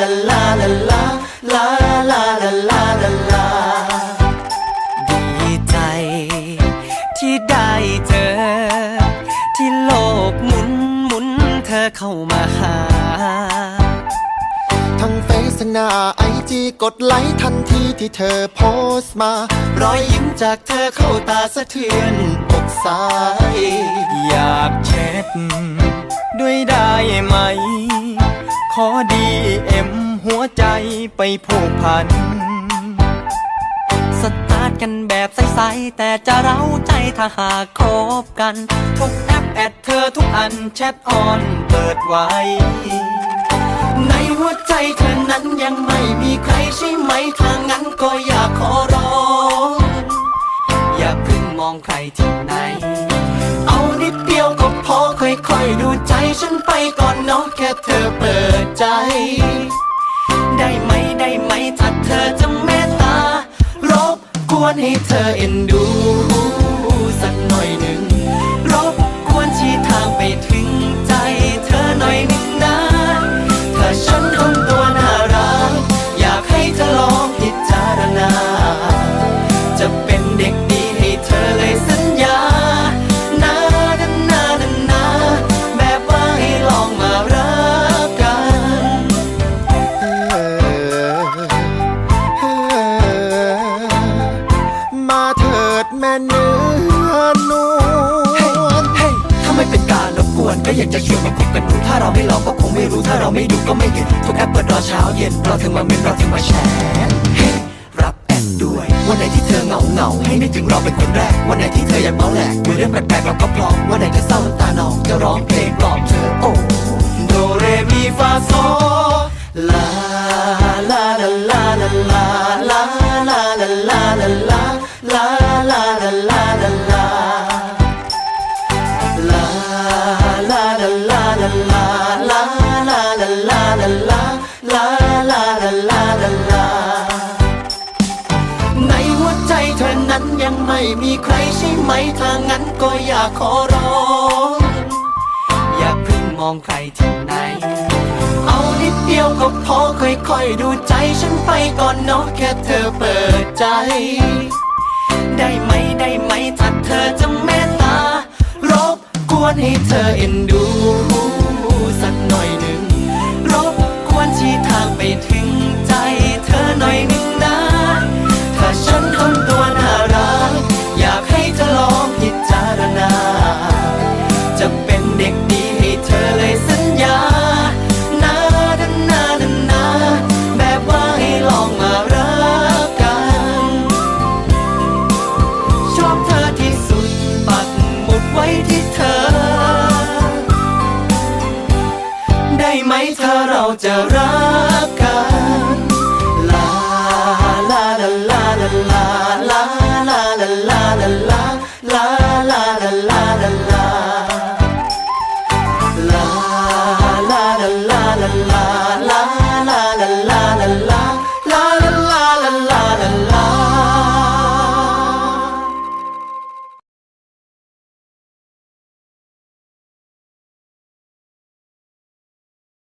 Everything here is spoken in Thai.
la la la la la la la la la la ดีใจ ที่ได้เจอ ที่โลกหมุนหมุนเธอเข้ามาหา ทั้งเฟซหน้าไอจีกดไลค์ทันทีที่เธอโพสต์มา รอยยิ้มจากเธอเข้าตาสะเทือนอกสาย อยากแชทด้วยได้ไหม ขอดีเอ็มหัวใจไปผูกพัน สตาร์ทกันแบบใสๆแต่จะเร้าใจถ้าหากคบกัน ทุกแอปแอดเธอทุกอันแชทออนเปิดไว้ ในหัวใจเธอนั้นยังไม่มีใครใช่ไหมทางนั้นก็อยากขอร้อง อย่าเพิ่งมองใครที่ไหน เอานิดเดียวก็พอค่อยๆดูใจฉันไปก่อนเนาะแค่เธอเปิด ใจ ได้ไหมได้ไหมถ้าเธอจะเมตตารบกวนให้เธอเอ็นดู วนก็อยากจะชวนมาคุยกันดูถ้าเราไม่ลองก็คงไม่รู้ถ้าเราไม่ดูก็ไม่เห็นทุกแอปเปิดรอเช้าเย็นรอถึงมาเมนรอถึงมาแชร์เฮ้รับแอดด้วย วันไหนที่เธอเหงาเหงาให้นึกถึงเราเป็นคนแรก วันไหนที่เธออยากเมาแหลกมีเรื่องแปลกๆเราก็พร้อมวันไหนเธอเศร้าน้ำตาหนองจะร้องเพลงปลอบเธอโอ้โดเรมีฟาโซลาลาลาลาลาลาลาลาลาลาลา ม่มีใครใช่ไหมถ้างั้นก็อย่าขอร้อง อย่าเพิ่งมองใครที่ไหน เอานิดเดียวก็พอค่อยๆดูใจฉันไปก่อนเนาะแค่เธอเปิดใจ ได้ไหมได้ไหมถ้าเธอจะเมตตารบกวนให้เธอเอ็นดู ถ้าเราจะรักกัน ลาลาลาลาลาลา